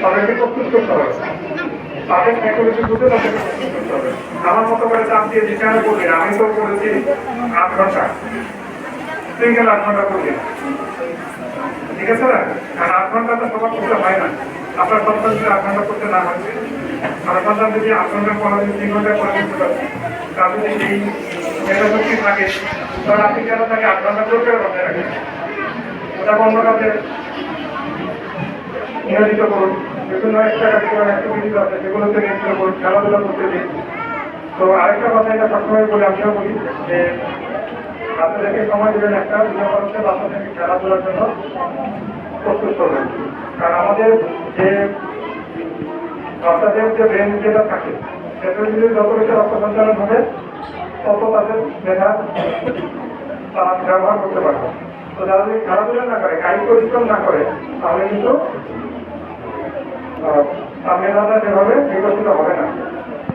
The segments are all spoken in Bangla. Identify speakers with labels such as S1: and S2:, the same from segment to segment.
S1: তাদেরকে প্রস্তুত করতে হবে। করতে করে না কারণ আট আপনার সন্তান যদি আট ঘণ্টা করতে না হয় আমার সন্তান যদি আট ঘণ্টা পড়া তিন ঘণ্টা পারে তার যদি সেই মেধাশক্তি থাকে তাহলে আপনি কেন তাকে আট ঘণ্টা করতে রাখেন ওটা বন্ধ কাজে নিয়োজিত করুন বিভিন্ন একটা কার্যক্রম অ্যাক্টিভিটিস আছে সেগুলোতে নিয়োজিত করুন খেলাধুলা করতে দিন। তো আরেকটা কথা এটা সবসময় বলে আমিও বলি যে বাচ্চাদেরকে সময় দেবেন একটা, দুটো হচ্ছে বাচ্চাদেরকে খেলাধুলার জন্য প্রস্তুত করবেন। কারণ আমাদের যে বাচ্চাদের যে ব্রেন যেটা থাকে সেটা যদি যত বেশি রক্ত সঞ্চালন হবে, তত তাদের মেধা তারা ব্যবহার করতে পারবে। তো যারা যদি খেলাধুলা না করে কায়িক পরিশ্রম না করে, তাহলে কিন্তু মেধাটা যেভাবে বিকশিত হবে না।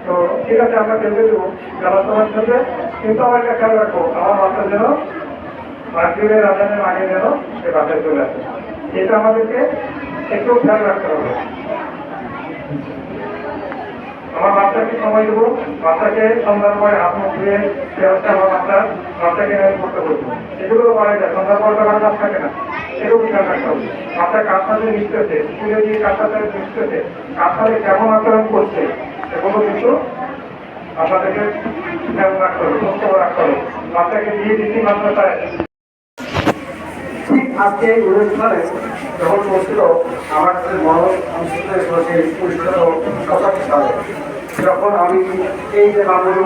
S1: তো ঠিক আছে, আমরা খেলতে দেবো যারা সময় খেলবে কিন্তু আমার একটা খেয়াল রাখব আমার বাচ্চা যেন মার্কিউরের রাজানের আগে যেন সে বাসায় চলে আসে। এটা আমাদেরকে একটু খেয়াল রাখতে হবে। আমার বাচ্চাকে সময় দেবো বাচ্চাকে সন্ধ্যার পরে হাত মুখ ধুয়ে সে হচ্ছে আমার বাচ্চা বাচ্চাকে নিয়ে করতে বলব এগুলো তো পারা কেমন আচরণ করছে সেগুলো কিন্তু আপনাদেরকে খেয়াল রাখতে হবে সুস্থ রাখতে হবে। বাচ্চাকে দিয়ে দিচ্ছি মাদ্রাসায়।
S2: আজকে এই অনুষ্ঠানে যখন পৌঁছিল আমার কাছে মনে অনুষ্ঠিত পরিষ্কার যখন আমি এই যে বাংলাদেশ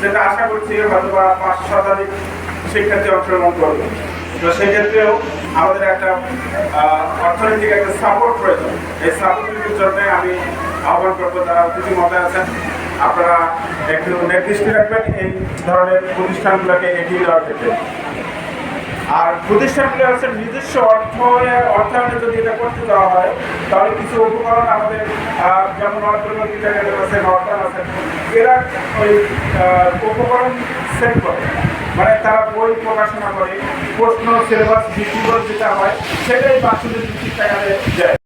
S1: যেটা আশা করছি হয়তো বা পাঁচশো শতাধিক শিক্ষার্থী অংশগ্রহণ করবে। তো সেক্ষেত্রেও আমাদের একটা অর্থনৈতিক একটা সাপোর্ট প্রয়োজন এই সাপোর্টের জন্য আমি আহ্বান করব যারা অতিথি মতে আছেন, আপনারা একটু নির্দিষ্ট রাখবেন, এই ধরনের প্রতিষ্ঠানগুলোকে এগিয়ে দেওয়ার ক্ষেত্রে। আর প্রতিষ্ঠানগুলো হচ্ছে নিজস্ব অর্থ, অর্থায়নে যদি এটা করতে দেওয়া হয়, তাহলে কিছু উপকরণ আমাদের যেমন অর্থনৈতিক আছে নর্দান আছে এরা ওই উপকরণ সেল করে। মানে তারা বই প্রকাশনা করে, প্রশ্ন সিলেবাস বিক্রি করে যেটা হয়, সেটাই বাচ্চাদের টাকা দেয়